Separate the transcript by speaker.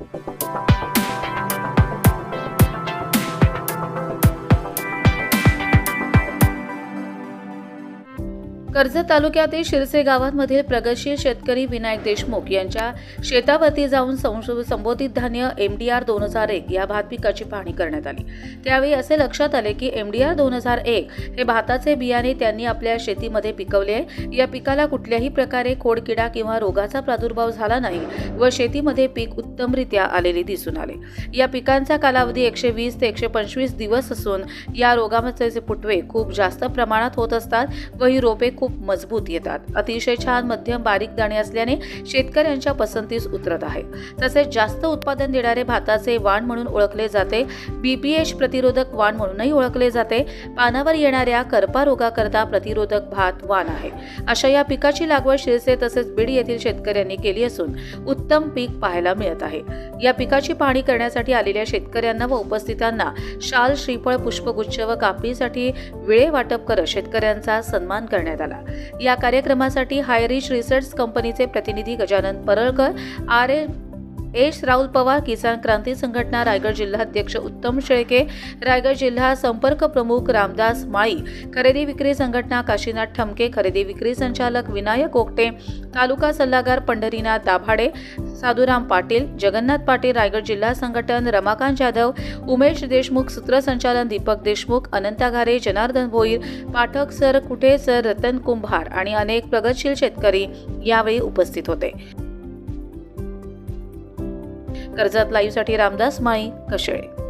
Speaker 1: Thank you. Karjat तालुक्यातील शिरसे गावांमधील प्रगतशील शेतकरी विनायक देशमुख यांच्या शेतावरती जाऊन संशो- संबोधित धान्य एम डी आर दोन हजार एक या भात पिकाची पाहणी करण्यात आली. त्यावेळी असे लक्षात आले की एम डी आर दोन हजार एक हे भाताचे बियाणे त्यांनी आपल्या शेतीमध्ये पिकवले. आहे या पिकाला कुठल्याही प्रकारे खोडकिडा किंवा रोगाचा प्रादुर्भाव झाला नाही व शेतीमध्ये पीक उत्तमरित्या आलेले दिसून आले. या पिकांचा कालावधी एकशे वीस ते एकशे पंचवीस दिवस असून या रोगामध्ये पुटवे खूप जास्त प्रमाणात होत असतात व ही रोपे खूप मजबूत येतात. अतिशय छान मध्यम बारीक दाणे असल्याने शेतकऱ्यांच्या पसंतीस उतरत आहे. तसेच जास्त उत्पादन देणारे भाताचे वाण म्हणून ओळखले जाते. बीपीएच प्रतिरोधक वाण म्हणूनही ओळखले जाते. पानावर येणाऱ्या करपा रोगाकरता प्रतिरोधक भात वाण आहे. अशा या पिकाची लागवड शिरसे तसेच बीड येथील शेतकऱ्यांनी केली असून उत्तम पीक पाहायला मिळत आहे. या पिकाची पाहणी करण्यासाठी आलेल्या शेतकऱ्यांना व उपस्थितांना शाल श्रीफळ पुष्पगुच्छ व कापणीसाठी वेळे वाटप करत शेतकऱ्यांचा सन्मान करण्यात आला. या कार्यक्रमासाठी हायरिश रिसर्च कंपनीचे प्रतिनिधी Gajanan Paralkar R A S Rahul Pawar Kisan Kranti Sanghatana Raigad जिल्हाध्यक्ष उत्तम शेळके रायगड जिल्हा संपर्क प्रमुख रामदास माळी खरेदी विक्री संघटना काशीनाथ ठमके खरेदी विक्री संचालक विनायक ओकटे तालुका सल्लागार पंढरीनाथ दाभाडे साधुराम पाटील जगन्नाथ पाटील रायगड जिल्हा संघटन रमाकांत जाधव उमेश देशमुख सूत्रसंचालन दीपक देशमुख अनंता घारे जनार्दन भोईर पाठक सर कुठे सर रतन कुंभार आणि अनेक प्रगतशील शेतकरी यावेळी उपस्थित होते. कर्जत लाईव्हसाठी रामदास माई कशेळे.